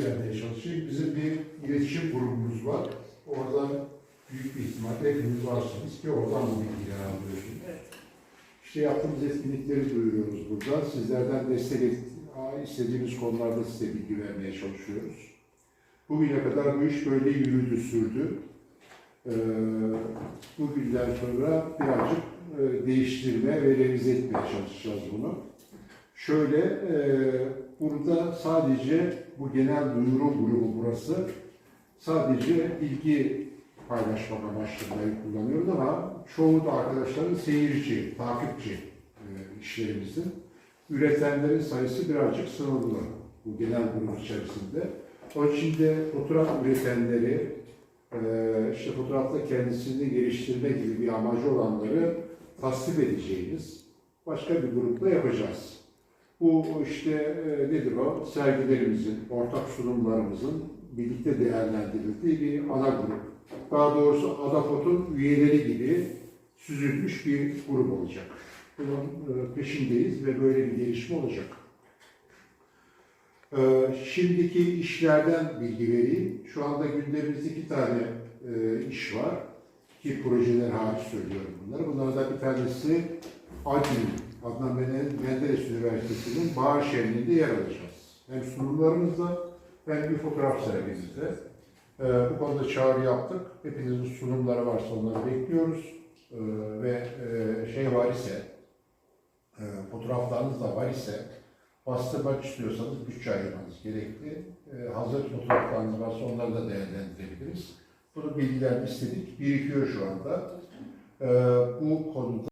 vermeye çalışacak. Bizim bir iletişim grubumuz var. Oradan büyük bir ihtimalle hepiniz varsınız ki oradan bu bilgileri alıyorsunuz. İşte yaptığımız etkinlikleri duyuruyoruz burada. Sizlerden destek istediğimiz konularda size bilgi vermeye çalışıyoruz. Bugüne kadar bu iş böyle yürüdü, sürdü. Ee, bugünden sonra birazcık e, değiştirme ve revize etmeye çalışacağız bunu. Şöyle, e, burada sadece bu genel duyuru grubu burası sadece bilgi paylaşmak amaçlı kullanıyoruz ama çoğu da arkadaşların seyirci, takipçi e, işlerimizin. Üretenlerin sayısı birazcık sınırlı bu genel grup içerisinde. Onun için de fotoğraf üretenleri, e, işte fotoğrafta kendisini geliştirme gibi bir amacı olanları tasvip edeceğimiz başka bir grupla yapacağız. Bu işte e, nedir o? Sergilerimizin, ortak sunumlarımızın birlikte değerlendirildiği bir ana grup. Daha doğrusu Adapot'un üyeleri gibi süzülmüş bir grup olacak. Bunun e, peşindeyiz ve böyle bir gelişme olacak. E, Şimdiki işlerden bilgi vereyim. Şu anda gündemimizde iki tane iş var. Ki projeler hariç söylüyorum bunları. Bunlardan bir tanesi ADÜ, Adnan Men- Menderes Üniversitesi'nin bahar şenliğinde yer alacağız. Hem sunumlarımızda hem bir fotoğraf sergimizde. Ee, bu konuda çağrı yaptık. Hepinizin sunumları varsa onları bekliyoruz. Ee, ve e, şey var ise, e, fotoğraflarınız da var ise, bastırmak istiyorsanız bütçe ayırmanız gerekli. Ee, hazır fotoğraflarınız varsa onları da değerlendirebiliriz. Bunu bilgiler istedik. Birikiyor şu anda. Ee, bu konuda